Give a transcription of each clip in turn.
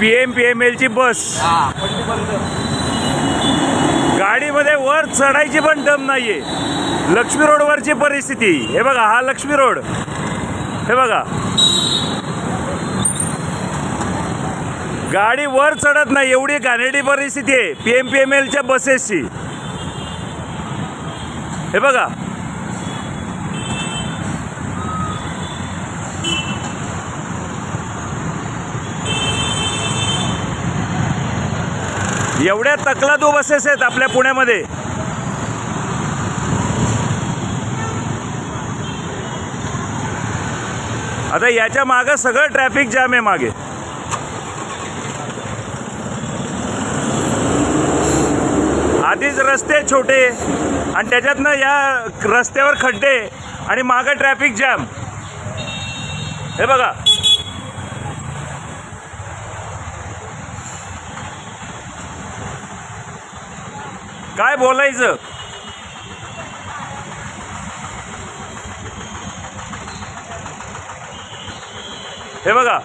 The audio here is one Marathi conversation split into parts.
पी एम पी एम एलची बस हा पट्टी बंद. गाडीमध्ये वर चढायची पण दम नाहीये. लक्ष्मी रोडवरची परिस्थिती. हे बघा हा लक्ष्मी रोड. हे बघा. गाडी वर चढत नाही एवढी घाणेरडी परिस्थिती आहे. पी एम पी एम एलच्या बसेसची हे बघा. एवढ्या तकलादू बसेस आहेत आपल्या पुण्यामध्ये. आता याच्या मागं सगळं ट्रॅफिक जाम आहे मागे. आधीच रस्ते छोटे आणि त्याच्यातनं या रस्त्यावर खड्डे आणि मागं ट्रॅफिक जाम हे बघा. काय बोलायचं? हे बघा.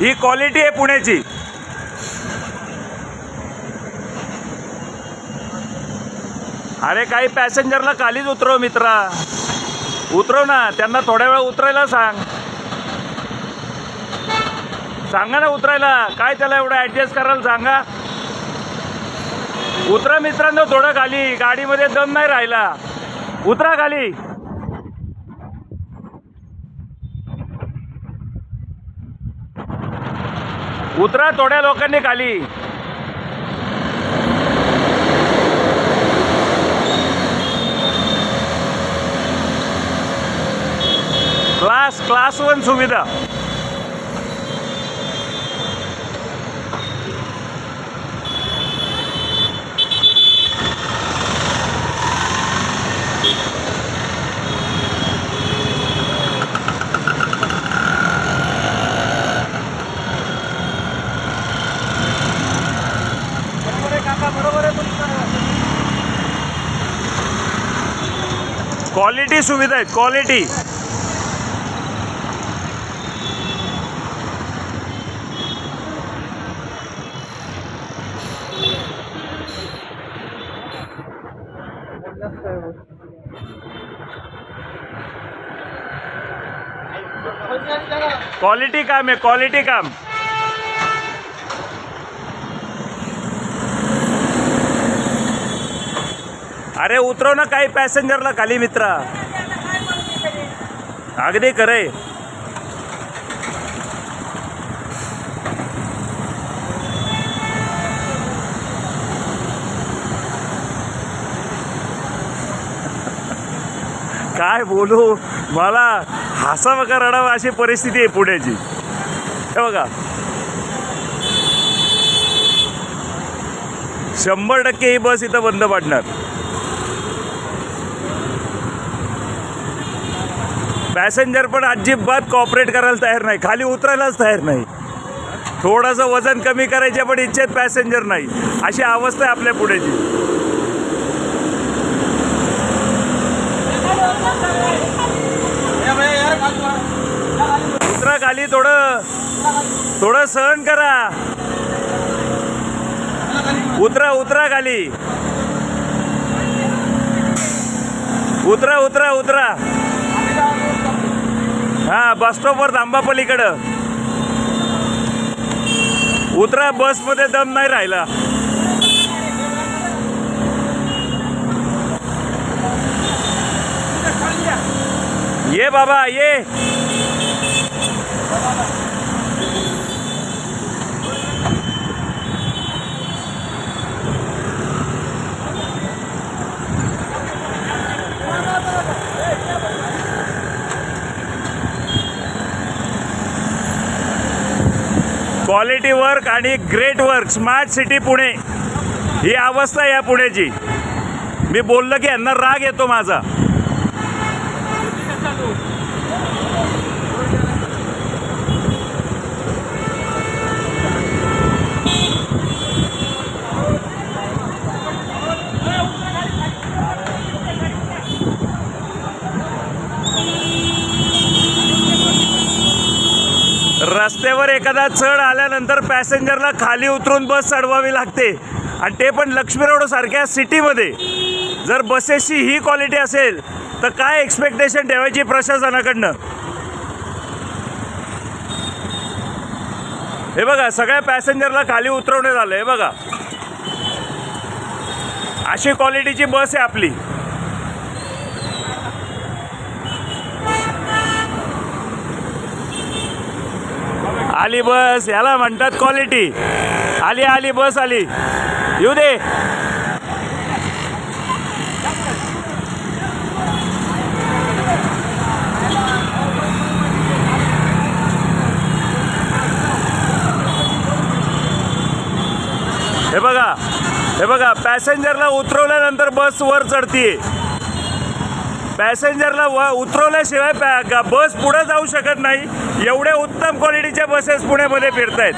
ही क्वालिटी आहे पुण्याची. अरे काही पॅसेंजरला खालीच उतरव मित्रा. उतरव ना त्यांना थोड्या वेळा उतरायला सांग. सांगा ना उतरायला. काय त्याला एवढं ॲडजस्ट करायला सांगा. उतरा मित्रांनो थोडं खाली. गाडीमध्ये दम नाही राहिला. उतरा खाली. उतरा थोड्या लोकांनी खाली. क्लास क्लास वन सुविधा. क्वालिटी सुविधा आहेत क्वालिटी क्वालिटी काम है क्वालिटी काम. अरे उतरव ना काही पॅसेंजरला खाली मित्रा. अगदी खरंय. काय बोलू? मला हसा बघा रडावं अशी परिस्थिती आहे पुण्याची. हे बघा. शंभर टक्के ही बस इथं बंद पडणार. पॅसेंजर पण अजिबात कॉपरेट करायला तयार नाही. खाली उतरायलाच तयार नाही. थोडंसं वजन कमी करायच्या पण इच्छेत पॅसेंजर नाही. अशी अवस्था आहे आपल्या पुढेची. उतरा खाली थोडं. थोडं सहन करा. उतरा उतरा खाली. उतरा उतरा उतरा. हा बस स्टॉपवर थांबा पलीकडं. उतरा बसमध्ये दम नाही राहिला. ये बाबा ये. क्वालिटी वर्क आणि great work. Smart city Pune. ही अवस्था आहे या पुण्याची. मी बोललं की यांना राग येतो माझा. रस्त्यावर एखादा चढ आल्यानंतर पॅसेंजरला खाली उतरून बस चढवावी लागते. आणि ते पण लक्ष्मी रोड सारख्या सिटीमध्ये. जर बसेसची ही क्वालिटी असेल तर काय एक्सपेक्टेशन ठेवायची प्रशासनाकडनं? हे बघा सगळ्या पॅसेंजरला खाली उतरवण्यात आलं हे बघा. अशी क्वालिटीची बस आहे आपली. आली बस याला म्हणतात क्वालिटी आली आली बस आली. येऊ दे. हे बघा हे बघा पॅसेंजरला उतरवल्यानंतर बस वर चढतीये. पॅसेंजरला व उतरवल्याशिवाय पॅ बस पुढे जाऊ शकत नाही. एवढ्या उत्तम क्वालिटीच्या बसेस पुण्यामध्ये फिरतायत.